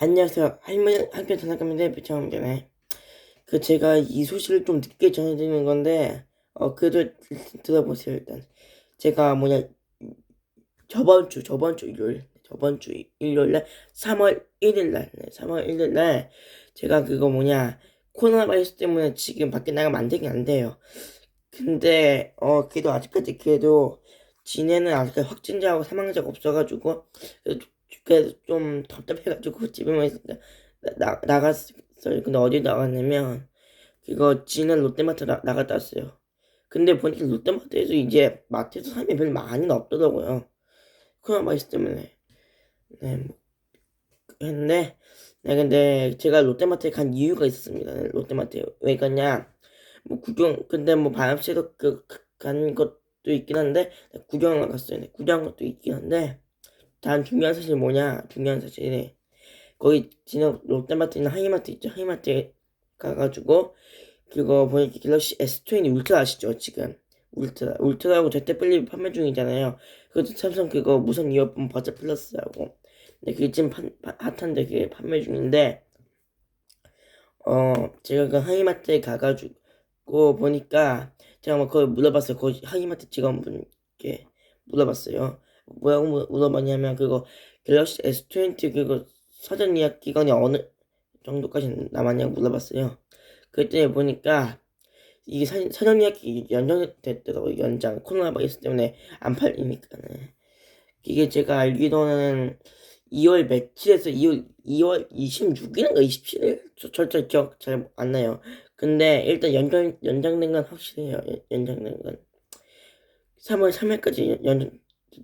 안녕하세요. 할머니 전화갑니다. 처음 전에 그 제가 이 소식을 좀 늦게 전해드리는 건데 어 그래도 들- 들어보세요 일단. 제가 뭐냐 저번 주 저번 주 일요일 저번 주 일요일날 3월 1일날 네, 3월 1일날 제가 그거 뭐냐 코로나 바이러스 때문에 지금 밖에 나가면 안 되긴 안 돼요. 근데 어 그래도 아직까지 그래도 진해는 아직까지 확진자하고 사망자가 없어가지고 그래도 좀 답답해가지고 집에만 있 나, 나, 나 갔어요. 근데 어디 나갔냐면 그거 진해 롯데마트 나, 나갔다 왔어요. 근데 보니까 롯데마트에서 이제 마트에서 사람이 별로 많이는 없더라고요. 코로나 바이러스 때문에. 네, 뭐 했는데 네, 근데 제가 롯데마트에 간 이유가 있었습니다. 롯데마트에 왜 갔냐? 뭐 구경 근데 뭐 바람 쐬러 그간 것도 있긴 한데 구경을 갔어요. 네, 구경한 것도 있긴 한데 단 중요한 사실 뭐냐? 중요한 사실이 거기 지금 롯데마트 있는 하이마트 있죠? 하이마트에 가가지고 그거 보니까 갤럭시 S20 울트라 아시죠? 지금 울트라 울트라하고 제때 빨리 판매 중이잖아요. 그것도 삼성 그거 무선 이어폰 버즈 플러스하고 근데 그게 지금 판, 파- 핫한데 그게 판매 중인데 어 제가 그 하이마트에 가가지고 보니까 제가 막 그걸 물어봤어요. 거기 하이마트 직원분께 물어봤어요. 물- 물어봤냐면 그거 갤럭시 S20 그거 사전 예약 기간이 어느 정도까지 남았냐고 물어봤어요. 그랬더니 보니까 이게 사, 사전 예약이 연장됐더라고요. 연장 코로나 바이러스 때문에 안 팔리니까는 이게 제가 알기로는 2월 며칠에서 2월 2월 26일인가 27일 저 절대 기억 잘 안 나요. 근데 일단 연장 연장된 건 확실해요. 연- 연장된 건 3월 3일까지 연장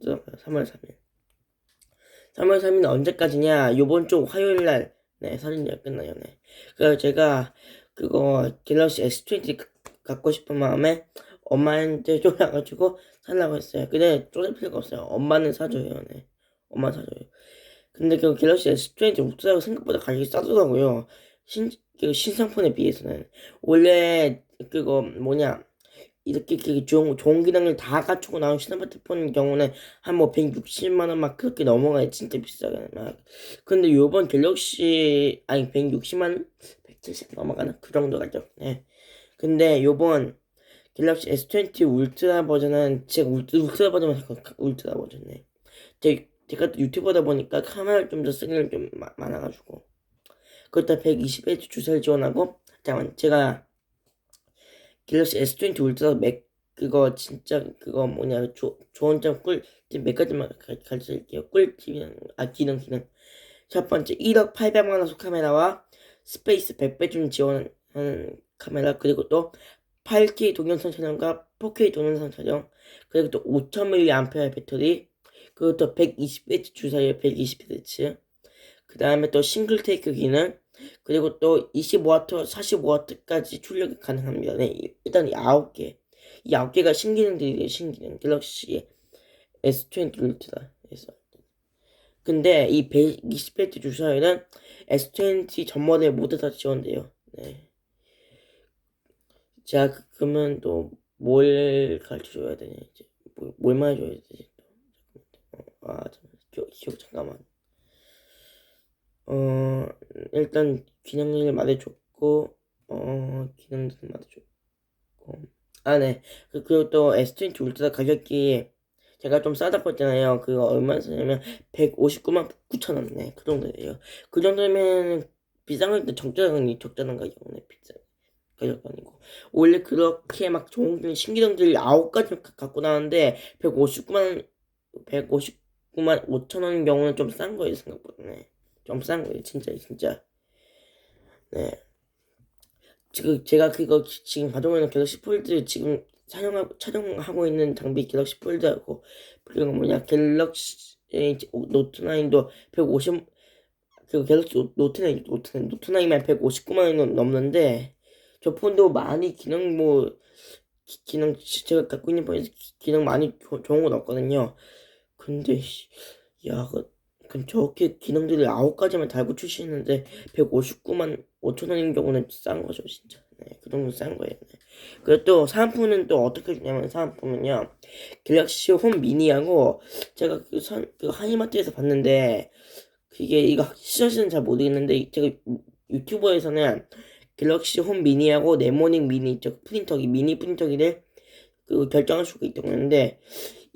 3월 3일. 3월 3일은 언제까지냐? 요번 주 화요일 날 네, 사진이 끝나요. 네. 그래서 제가 그거 갤럭시 S20 가- 갖고 싶은 마음에 엄마한테 쫄아가지고 살라고 했어요. 근데 쫄을 필요가 없어요. 엄마는 사줘요. 네. 엄마 사줘요. 근데 그 갤럭시 S20 울트라가 생각보다 가격이 싸더라고요. 신, 그 신상폰에 비해서는. 원래 그거 뭐냐. 이렇게 그 좋은, 좋은 기능을 다 갖추고 나온 스마트폰 경우는 한 뭐 160만원 막 그렇게 넘어가요. 진짜 비싸게. 막. 근데 요번 갤럭시, 아니 160만, 170 넘어가나? 그 정도 가죠. 네. 근데 요번 갤럭시 S20 울트라 버전은 제가 울트, 울트라 버전만 울트라 버전네. 제, 제가 또 유튜버다 보니까 카메라를 좀 더 쓰기는 좀 마- 많아가지고. 그것도 120Hz 주사를 지원하고, 잠깐만, 제가 갤럭시 S20 울트라 맥, 그거 진짜 그거 뭐냐, 조, 좋은 점 꿀, 몇 가지만 가- 가르쳐 드릴게요. 꿀팁이랑, 아, 기능, 기능. 첫 번째, 1억 800만 화소 카메라와 스페이스 100배 지원하는 카메라, 그리고 또 8K 동영상 촬영과 4K 동영상 촬영, 그리고 또 5000mAh 배터리, 그리고 또 120Hz 주사예요, 120Hz. 그 다음에 또 싱글 테이크 기능, 그리고 또 25W, 45W까지 출력이 가능합니다. 네, 이- 일단 이 9개. 이 9개가 신기능들이에요, 신기능. 갤럭시 S20 울트라에서. 근데 이 120Hz 주사에는 S20 전 모델 모두 다 지원돼요. 네. 자, 그- 그러면 또 뭘 가르쳐줘야 되냐, 이제. 뭘, 뭘 말해줘야 되지. 어, 아, 잠깐만. 기억, 기억, 잠깐만. 어, 일단 기능을 말해줬고, 어, 기능들 말해줬고. 아, 네. 그, 그리고 또 S20 울트라 가격이 제가 좀 싸다고 했잖아요. 그거 얼마 쓰냐면 159만 9천 원. 네, 그 정도예요. 그 정도면 비싼 건 적절한, 적절한 가격이네. 비싼 가격 아니고. 원래 그렇게 막 좋은 기능, 신기능들 9가지 갖고 나왔는데 159만, 159만 5천 원인 경우는 좀 싼 거예요, 생각보다. 네. 좀 싼 거예요, 진짜, 진짜. 네. 지금 제가 그거 기- 지금 가지고 있는 갤럭시 폴드 지금 촬영하고 촬영하고 있는 장비 갤럭시 폴드하고 그리고 뭐냐 갤럭시 노트 9도 150그 갤럭시 노- 노트 9 노트 9 노트 9만 159만 원 넘는데 저 폰도 많이 기능 뭐 기, 기능 제가 갖고 있는 폰에서 기- 기능 많이 조- 좋은 건 없거든요. 근데 씨, 야 그, 그럼 저렇게 기능들을 아홉 가지만 달고 출시했는데 159만 5천 원인 경우는 싼 거죠, 진짜. 네, 그 정도 싼 거예요. 네. 그리고 또 사은품은 또 어떻게 주냐면 사은품은요. 갤럭시 홈 미니하고 제가 그, 선, 그 하이마트에서 봤는데 그게 이거 시사실은 잘 모르겠는데 제가 유- 유튜버에서는 갤럭시 홈 미니하고 네모닝 미니 있죠 프린터기 미니 프린터기를 그 결정할 수가 있다고 하는데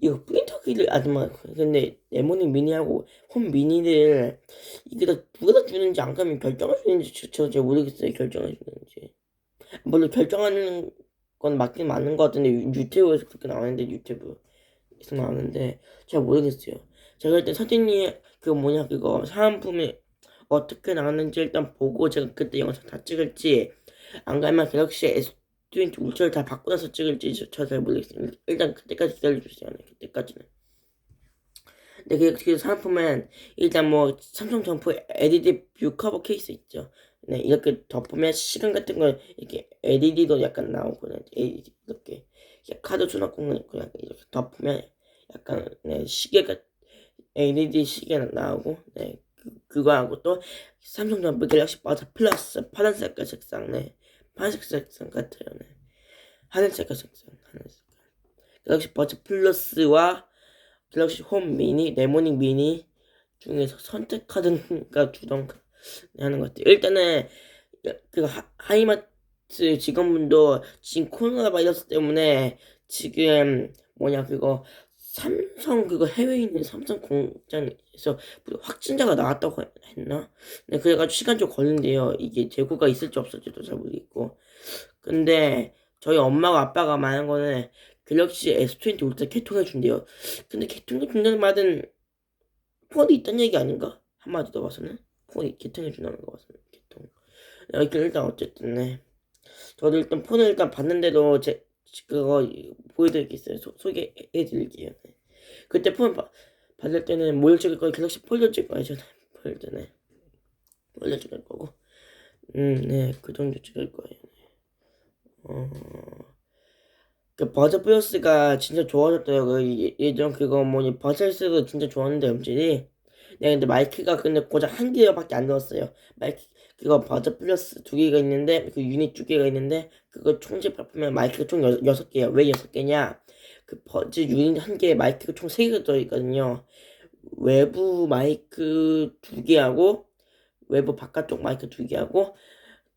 이거 프린터기를 아줌마 근데 네모닝 미니하고 홈 미니를 이게 다 누가 다 주는지 안 가면 결정할 수 있는지 저- 저잘 모르겠어요 결정할 수 있는지. 물론 결정하는 건 맞긴 맞는 것 같은데 유- 유튜브에서 그렇게 나오는데 유튜브에서 나오는데 잘 모르겠어요. 제가 일단 사진이 그 뭐냐 그거 사은품이 어떻게 나왔는지 일단 보고 제가 그때 영상 다 찍을지 안 가면 갤럭시 S20 울트라를 다 바꾸고 나서 찍을지 저 잘 모르겠어요 일단 그때까지 기다려주세요. 네, 그때까지는. 네, 그, 그 사은품은 일단 뭐 삼성 점프 LED 뷰 커버 케이스 있죠. 네 이렇게 덮으면 시간 같은 거 이렇게 LED도 약간 나오고 네, LED 이렇게. 카드 수납 공간 있고 약간 이렇게 덮으면 약간 네, 시계가 LED 시계 나오고 네 그, 그거하고 또 삼성 점프 갤럭시 버즈 플러스 파란색 색상 네 파란색 색상 같아요 네. 하늘색 색상 하늘색 갤럭시 버즈 플러스와 갤럭시 홈 미니 네모닝 미니 중에서 선택하든가 주던가 하는 것 같아요. 일단은 그 하- 하이마트 직원분도 지금 코로나 바이러스 때문에 지금 뭐냐 그거 삼성 그거 해외에 있는 삼성 공장에서 뭐 확진자가 나왔다고 했나? 네, 그래가지고 시간 좀 걸린대요. 이게 재고가 있을지 없을지도 잘 모르겠고. 근데 저희 엄마가 아빠가 말한 거는 갤럭시 S20 울트라 개통해 준대요. 근데 개통해 준다는 말은 폰이 있다는 얘기 아닌가? 한마디로 봐서는 폰이 개통해 준다는 거 봐서는 개통. 네, 일단 어쨌든 네. 저도 일단 폰을 일단 봤는데도 제 그거 보여드리겠어요. 소, 소개해드릴게요. 네. 그때 폰 바, 받을 때는 뭘 찍을 거예요? 갤럭시 폴더 찍을 거예요. 저는 폴더네. 폴더 찍을 거고. 음, 네, 그 정도 찍을 거예요. 네. 어, 그 버저 플러스가 진짜 좋아졌더라고요. 예- 예전 그거 뭐니 버셀스도 진짜 좋았는데 음질이. 네, 근데 마이크가 근데 고작 한 개밖에 안 넣었어요. 마이크 그거 버저 플러스 두 개가 있는데 그 유닛 두 개가 있는데 그거 총집 합하면 마이크가 총 여, 여섯 개야. 왜 여섯 개냐? 그 버즈 유닛 한 개에 마이크가 총 세 개가 들어있거든요. 외부 마이크 두 개하고 외부 바깥쪽 마이크 두 개하고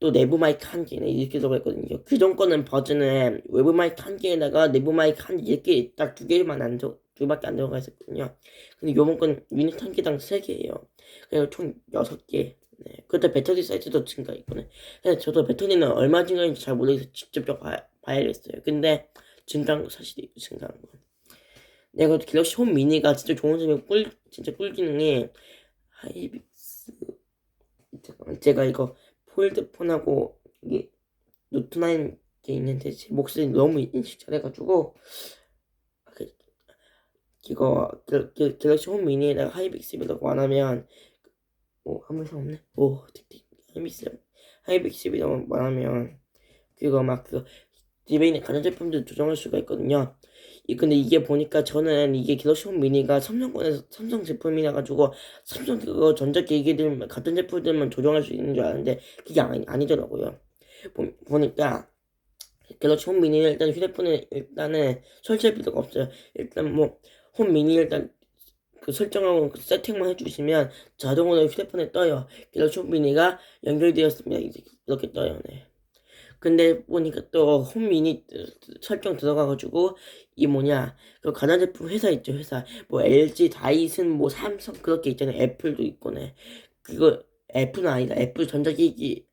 또 내부 마이크 한 개네 이렇게 들어있거든요. 그전 거는 버즈는 외부 마이크 한 개에다가 내부 마이크 한 이렇게 딱 두 개만 안 들어 두 개밖에 안 들어가 있었거든요. 근데 요번 건 유닛 한 개당 세 개예요. 그래서 총 여섯 개. 네. 그때 배터리 사이즈도 증가 있거든. 근데 저도 배터리는 얼마 증가인지 잘 모르겠어 직접 좀 봐, 봐야겠어요. 근데 증가한 거 사실이 증가한 거. 네, 갤럭시 홈 미니가 진짜 좋은 점이 꿀 진짜 꿀 기능이 하이빅스 제가 이거 폴드폰하고 이게 노트 9 게 있는데 제 목소리 너무 인식 잘해가지고 그- 이거 갤- 갤- 갤럭시 홈 미니에다가 하이빅스비라고 안 하면 오 아무 이상 없네 오 틱틱 하이빅스 하이빅스비라고 말하면 그거 막그 집에 있는 가전 제품들 조정할 수가 있거든요. 이 근데 이게 보니까 저는 이게 갤럭시 홈 미니가 삼성권에서 삼성 제품이라 가지고 삼성 그거 전자기기들 같은 제품들만 조정할 수 있는 줄 알았는데 그게 아니, 아니더라고요. 보, 보니까 갤럭시 홈 미니는 일단 휴대폰에 일단은 설치할 필요가 없어요. 일단 뭐 홈 미니 일단 그 설정하고 그 세팅만 해주시면 자동으로 휴대폰에 떠요. 갤럭시 홈 미니가 연결되었습니다. 이렇게 떠요. 네. 근데 보니까 또 홈미니 설정 들어가가지고 이 뭐냐 그 가전 제품 회사 있죠 회사. 뭐 LG 다이슨 뭐 삼성 그렇게 있잖아요. 애플도 있고네 그거 애플은 아니다. 애플 전자기기.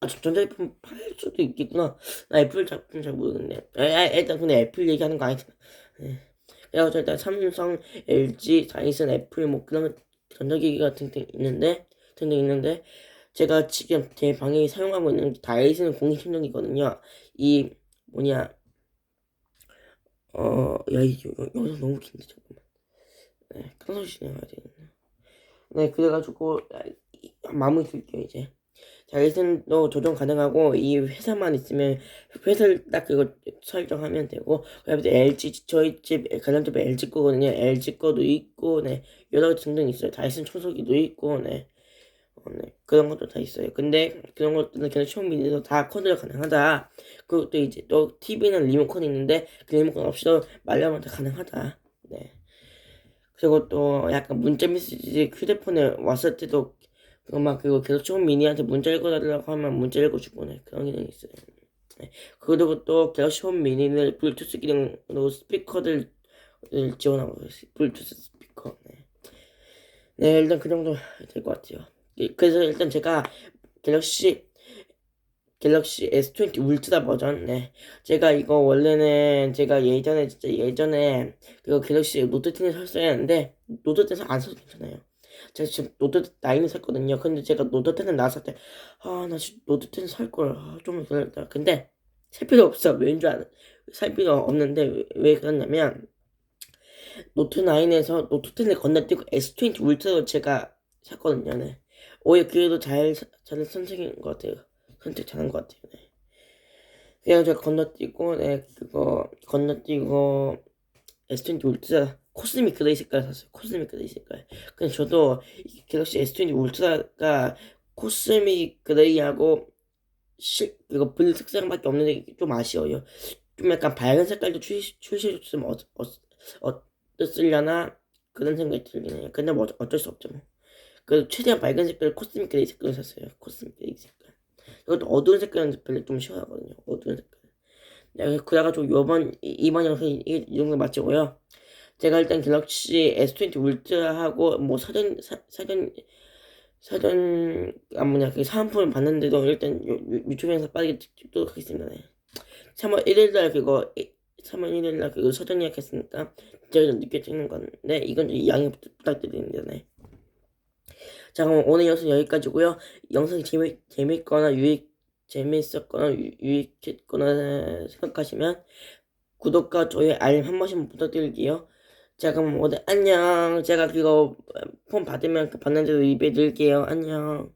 아 저- 전자제품 팔 수도 있겠구나. 나 애플 제품 잘 모르겠네. 에, 에, 일단 근데 애플 얘기하는 거 아니잖아. 네. 그래서 일단 삼성 LG 다이슨 애플 뭐 그런 전자기기가 등등 있는데 등등 있는데 제가 지금 제 방에 사용하고 있는 다이슨 공기청정기거든요. 이 뭐냐 어 야 이 영상 너무 긴데 잠깐만. 네, 큰 소리 진행해야 되겠네. 네 그래가지고 아, 이- 마무리 줄게요 이제. 다이슨도 조정 가능하고 이 회사만 있으면 회사를 딱 그거 설정하면 되고 그 다음에 LG 저희 집 가전제품 LG 거거든요. LG 거도 있고 네 여러 등등 있어요. 다이슨 청소기도 있고 네. 어, 네. 그런 것도 다 있어요. 근데 그런 것들은 그냥 처음 미니도 다 컨트롤 가능하다. 그리고 또 이제 또 TV는 리모컨이 있는데 그 리모컨 없이도 말려면 다 가능하다. 네. 그리고 또 약간 문자 메시지 휴대폰에 왔을 때도 그거 막 그거 계속 처음 미니한테 문자 읽어달라고 하면 문자 읽어주고 네 그런 기능이 있어요. 네. 그리고 또 갤럭시 홈 미니는 블루투스 기능으로 스피커를 지원하고 있어요. 블루투스 스피커. 네. 네 일단 그 정도 될 것 같아요. 예, 그래서 일단 제가 갤럭시 갤럭시 S20 울트라 버전 네. 제가 이거 원래는 제가 예전에 진짜 예전에 그거 갤럭시 노트 10을 샀어야 했는데 노트 10을 안 사도 괜찮아요. 제가 지금 노트 9을 샀거든요. 근데 제가 노트 10을 나왔을 때 아 나 지금 노트 10 살걸. 아, 좀 그랬다. 근데 살 필요 없어. 왠 줄 알아 살 필요 없는데 왜, 왜 그러냐면 노트 9에서 노트 10을 건너뛰고 S20 울트라로 제가 샀거든요. 네 오히려 그래도 잘, 잘 선택인 것 같아요 선택 잘한 것 같아요. 네. 그래서 제가 건너뛰고, 네, 그거, 건너뛰고, S20 울트라 코스믹 그레이 색깔 샀어요. 코스믹 그레이 색깔. 근데 저도 이 갤럭시 S20 울트라가 코스믹 그레이하고 실, 이거 블 색상밖에 없는데 좀 아쉬워요. 좀 약간 밝은 색깔도 출시, 출시해줬으면 어, 어, 어땠으려나 그런 생각이 들긴 해요. 근데 뭐 어쩔 수 없죠. 뭐. 그래도 최대한 밝은 색깔 코스믹 그레이 색깔을 샀어요. 코스믹 그레이 색깔. 이것도 어두운 색깔은 별로 좀 싫어하거든요. 어두운 색깔. 네, 그래가지고 요번 이번 영상 이, 이 정도 마치고요. 제가 일단 갤럭시 S20 울트라하고 뭐 사전 사, 사전 사전 아 뭐냐 그 사은품을 봤는데도 일단 요, 요, 유튜브 영상 빠르게 찍- 찍도록 하겠습니다. 네. 3월 1일날 그거 3월 1일날 그거 사전 예약했으니까 제가 좀 늦게 찍는 건데 이건 좀 양해 부탁- 부탁드립니다. 네. 자 그럼 오늘 영상 여기까지고요. 영상이 재미, 재밌거나 유익 재밌었거나 유, 유익했거나 생각하시면 구독과 좋아요 알림 한 번씩만 부탁드릴게요. 자 그럼 오늘 안녕. 제가 그거 폰 받으면 그 받는 대로 리뷰해 드릴게요. 안녕.